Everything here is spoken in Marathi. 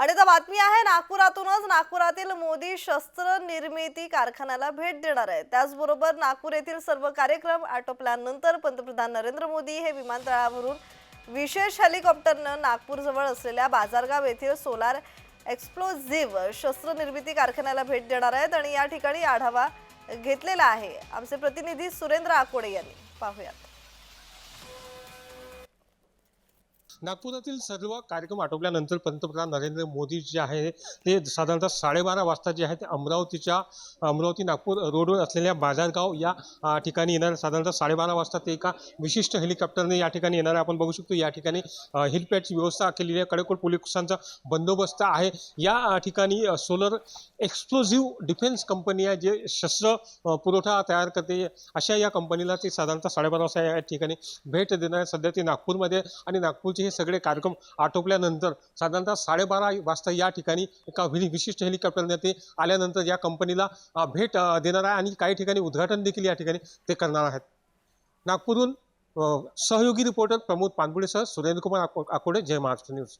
आणि आता बातमी आहे नागपुरातूनच नागपुरातील मोदी शस्त्र निर्मिती कारखान्याला भेट देणार आहे त्याचबरोबर नागपूर येथील सर्व कार्यक्रम आटोपल्यानंतर पंतप्रधान नरेंद्र मोदी हे विमानतळावरून विशेष हेलिकॉप्टरनं नागपूरजवळ असलेल्या बाजारगाव येथील सोलार एक्सप्लोझिव्ह शस्त्र निर्मिती कारखान्याला भेट देणार आहेत आणि या ठिकाणी आढावा घेतलेला आहे. आमचे प्रतिनिधी सुरेंद्र आकोडे यांनी. पाहूयात. नागपुरातील सर्व कार्यक्रम आटोपल्यानंतर पंतप्रधान नरेंद्र मोदी जे आहे ते साधारणतः साडेबारा वाजता जे आहे ते अमरावतीच्या अमरावती नागपूर रोडवर असलेल्या बाजारगाव या ठिकाणी येणार. साधारणतः साडेबारा वाजता ते एका विशिष्ट हेलिकॉप्टरने या ठिकाणी येणार आपण बघू शकतो या ठिकाणी हेलिपॅडची व्यवस्था केलेली आहे. कडेकोट पोलिसांचा बंदोबस्त आहे. या ठिकाणी सोलर एक्सप्लोझिव्ह डिफेन्स कंपनी आहे जे शस्त्र पुरवठा तयार करते. अशा या कंपनीला ते साधारणतः साडेबारा वाजता या ठिकाणी भेट देणार सध्या ते नागपूरमध्ये आणि नागपूरचे हे सगळे कार्यक्रम आटोपल्यानंतर साधारणतः साडेबारा वाजता या ठिकाणी एका वि- विशिष्ट हेलिकॉप्टरने ते आल्यानंतर या कंपनीला भेट देणार आहे आणि काही ठिकाणी उद्घाटन देखील या ठिकाणी ते करणार आहेत. नागपूरहून सहयोगी रिपोर्टर प्रमोद पानपुडेसह सुरेंद्रकुमार कुमार आकोडे जय महाराष्ट्र न्यूज